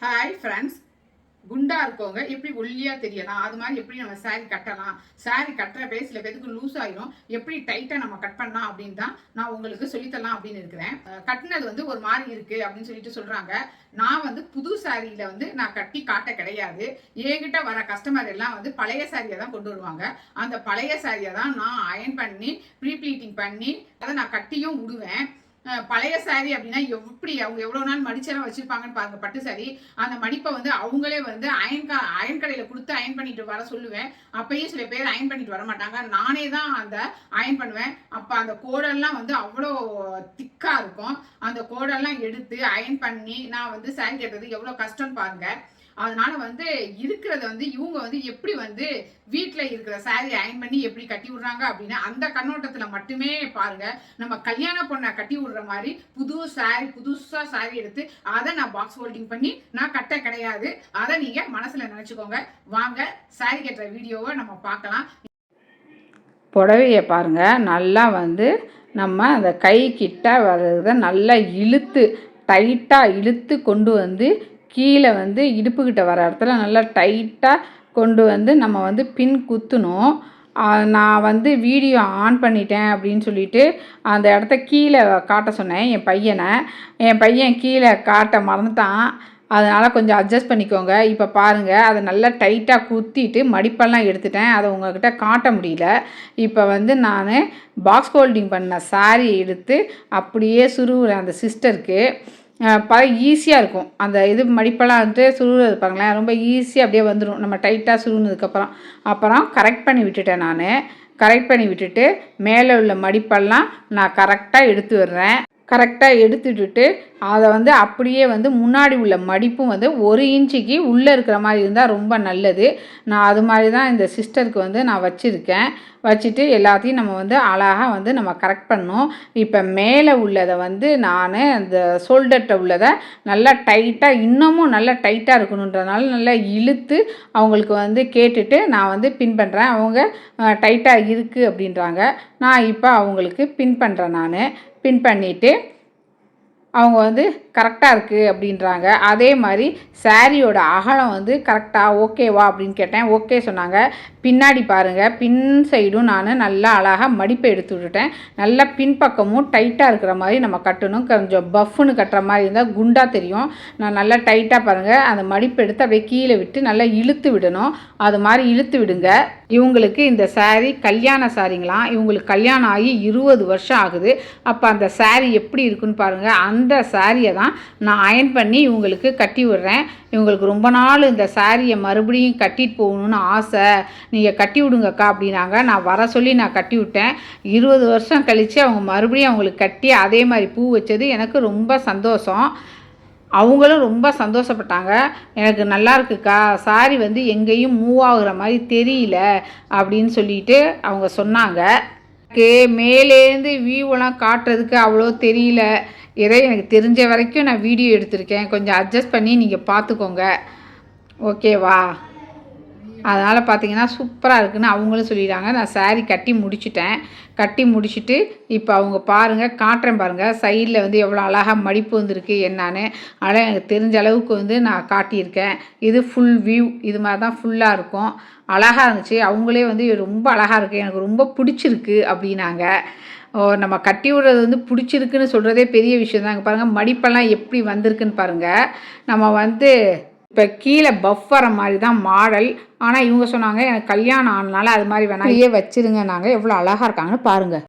Hi friends குண்டா இருக்கவங்க எப்படி ஒல்லியா தெரியலாம்? அது மாதிரி எப்படி நம்ம saree கட்டலாம்? சாரி கட்டுற பேசில் பேருக்கு லூஸ் ஆயிரும். எப்படி டைட்டா நம்ம கட் பண்ணலாம் அப்படின்னு தான் நான் உங்களுக்கு சொல்லித்தரலாம் அப்படின்னு இருக்கிறேன். கட்டினது வந்து ஒரு மாதிரி இருக்கு அப்படின்னு சொல்லிட்டு சொல்றாங்க. நான் வந்து புது சாரியில வந்து நான் கட்டி காட்ட கிடையாது. என்கிட்ட வர கஸ்டமர் எல்லாம் வந்து பழைய சாரியை தான் கொண்டு வருவாங்க. அந்த பழைய சாரியை தான் நான் அயன் பண்ணி ப்ரீ ப்ளீட்டிங் பண்ணி அதை நான் கட்டியும் விடுவேன். பழைய saree அப்படின்னா எப்படி அவங்க எவ்வளோ நாள் மடிச்செல்லாம் வச்சுருப்பாங்கன்னு பாருங்க பட்டு saree. அந்த மடிப்பை வந்து அவங்களே வந்து அயன் கா அயன் கடையில் கொடுத்து அயன் பண்ணிட்டு வர சொல்லுவேன். அப்பயும் சில பேர் அயன் பண்ணிட்டு வர மாட்டாங்க. நானே தான் அந்த அயன் பண்ணுவேன். அப்போ அந்த கோடெல்லாம் வந்து அவ்வளோ திக்காக இருக்கும். அந்த கோடெல்லாம் எடுத்து அயன் பண்ணி நான் வந்து saree கட்டுறது எவ்வளோ கஷ்டம்னு பாருங்கள் அதனால வந்து இருக்கிறத வந்து இவங்க வந்து எப்படி வந்து வீட்டில் இருக்கிற சாரி அயன் பண்ணி எப்படி கட்டி விடுறாங்க அப்படின்னு அந்த கண்ணோட்டத்தில் மட்டுமே பாருங்க. நம்ம கல்யாண பொண்ணை கட்டி விடுற மாதிரி புது சாரி புதுசாக சாரி எடுத்து அதை நான் பாக்ஸ் ஹோல்டிங் பண்ணி நான் கட்ட கிடையாது. அதை நீங்க மனசுல நினைச்சுக்கோங்க. வாங்க சாரி கட்டுற வீடியோவை நம்ம பார்க்கலாம். புடவையை பாருங்கள் நல்லா வந்து நம்ம அந்த கை கிட்ட வர்றத நல்லா இழுத்து டைட்டாக இழுத்து கொண்டு வந்து கீழே வந்து இடுப்புக்கிட்ட வர இடத்துல நல்லா டைட்டாக கொண்டு வந்து நம்ம வந்து பின் குத்தணும். நான் வந்து வீடியோ ஆன் பண்ணிட்டேன் அப்படின்னு சொல்லிட்டு அந்த இடத்த கீழே காட்ட சொன்னேன் என் பையனை. என் பையன் கீழே காட்ட மறந்துட்டான். அதனால் கொஞ்சம் அட்ஜஸ்ட் பண்ணிக்கோங்க. இப்போ பாருங்கள் அதை நல்லா டைட்டாக குத்திட்டு மடிப்பெல்லாம் எடுத்துட்டேன். அதை உங்ககிட்ட காட்ட முடியல. இப்போ வந்து நான் பாக்ஸ் ஹோல்டிங் பண்ண சாரி எடுத்து அப்படியே சுருவுறேன் அந்த சிஸ்டருக்கு ப ஈஸியாக இருக்கும். அந்த இது மடிப்பெல்லாம் வந்துட்டு சுருவுறது பாருங்களேன். ரொம்ப ஈஸியாக அப்படியே வந்துடும் நம்ம டைட்டாக சுருவுனதுக்கப்புறம் அப்புறம் கரெக்ட் பண்ணி விட்டுட்டேன் நான். கரெக்ட் பண்ணி விட்டுட்டு மேலே உள்ள மடிப்பெல்லாம் நான் கரெக்டாக எடுத்து விடுறேன். கரெக்டாக எடுத்துட்டுட்டு அதை வந்து அப்படியே வந்து முன்னாடி உள்ள மடிப்பும் வந்து ஒரு இன்ச்சுக்கு உள்ளே இருக்கிற மாதிரி இருந்தால் ரொம்ப நல்லது. நான் அது மாதிரி தான் இந்த சிஸ்டருக்கு வந்து நான் வச்சுருக்கேன். வச்சுட்டு எல்லாத்தையும் நம்ம வந்து அழகாக வந்து நம்ம கரெக்ட் பண்ணோம். இப்போ மேலே உள்ளதை வந்து நான் அந்த ஷோல்டர்கிட்ட உள்ளதை நல்லா டைட்டாக இன்னமும் நல்லா டைட்டாக இருக்கணுன்றதுனால நல்லா இழுத்து அவங்களுக்கு வந்து கேட்டுட்டு நான் வந்து பின் பண்ணுறேன் அவங்க டைட்டாக இருக்குது அப்படின்றாங்க. நான் இப்போ அவங்களுக்கு பின் பண்ணுறேன் நான். பின் பண்ணிவிட்டு அவங்க வந்து கரெக்டாக இருக்குது அப்படின்றாங்க. அதே மாதிரி சாரியோட அகலம் வந்து கரெக்டாக ஓகேவா அப்படின்னு கேட்டேன். ஓகே சொன்னாங்க. பின்னாடி பாருங்கள் பின் சைடும் நான் நல்லா அழகாக மடிப்பை எடுத்து விட்டுட்டேன். நல்லா பின்பக்கமும் டைட்டாக இருக்கிற மாதிரி நம்ம கட்டணும். கொஞ்சம் பஃப்னு கட்டுற மாதிரி இருந்தால் குண்டாக தெரியும். நான் நல்லா டைட்டாக பாருங்கள் அந்த மடிப்பு எடுத்து அப்படியே கீழே விட்டு நல்லா இழுத்து விடணும். அது மாதிரி இழுத்து விடுங்க. இவங்களுக்கு இந்த சாரீ கல்யாண சாரீங்களாம் இவங்களுக்கு கல்யாணம் ஆகி இருபது வருஷம் ஆகுது. அப்போ அந்த சாரீ எப்படி இருக்குன்னு பாருங்கள் அந்த சாரியை தான் நான் அயன் பண்ணி இவங்களுக்கு கட்டி விடுறேன். இவங்களுக்கு ரொம்ப நாள் இந்த சாரியை மறுபடியும் கட்டிட்டு போகணுன்னு ஆசை. நீங்கள் கட்டி விடுங்கக்கா அப்படின்னாங்க. நான் வர சொல்லி நான் கட்டி விட்டேன். இருபது வருஷம் கழித்து அவங்க மறுபடியும் அவங்களுக்கு கட்டி அதே மாதிரி பூ வச்சது எனக்கு ரொம்ப சந்தோஷம். அவங்களும் ரொம்ப சந்தோஷப்பட்டாங்க. எனக்கு நல்லா இருக்குக்கா. சாரி வந்து எங்கேயும் மூவ் ஆகுற மாதிரி தெரியல அப்படின்னு சொல்லிட்டு அவங்க சொன்னாங்க. எனக்கு மேலேருந்து வியூவெல்லாம் காட்டுறதுக்கு அவ்வளோ தெரியல. ஏதோ எனக்கு தெரிஞ்ச வரைக்கும் நான் வீடியோ எடுத்திருக்கேன். கொஞ்சம் அட்ஜஸ்ட் பண்ணி நீங்கள் பார்த்துக்கோங்க. ஓகேவா அதனால் பார்த்தீங்கன்னா சூப்பராக இருக்குன்னு அவங்களும் சொல்லிடுறாங்க நான் saree கட்டி முடிச்சிட்டேன். கட்டி முடிச்சிட்டு இப்போ அவங்க பாருங்கள் காட்டுறேன் பாருங்கள் சைடில் வந்து எவ்வளோ அழகாக மடிப்பு வந்திருக்கு என்னான்னு. ஆனால் எனக்கு தெரிஞ்ச அளவுக்கு வந்து நான் காட்டியிருக்கேன். இது ஃபுல் வியூ இது மாதிரி தான் ஃபுல்லாக இருக்கும். அழகாக இருந்துச்சு. அவங்களே வந்து ரொம்ப அழகாக இருக்குது எனக்கு ரொம்ப பிடிச்சிருக்கு அப்படின்னாங்க. ஓ நம்ம கட்டி விடுறது வந்து பிடிச்சிருக்குன்னு சொல்கிறதே பெரிய விஷயம் தான் பாருங்கள் மடிப்பெல்லாம் எப்படி வந்திருக்குன்னு பாருங்கள் நம்ம வந்து இப்போ கீழே பஃப் வர மாதிரி தான் மாடல் ஆனால் இவங்க சொன்னாங்க எனக்கு கல்யாணம் ஆனனால அது மாதிரி வேணாம். வச்சுருங்க நாங்கள் எவ்வளோ அழகாக இருக்காங்கன்னு பாருங்கள்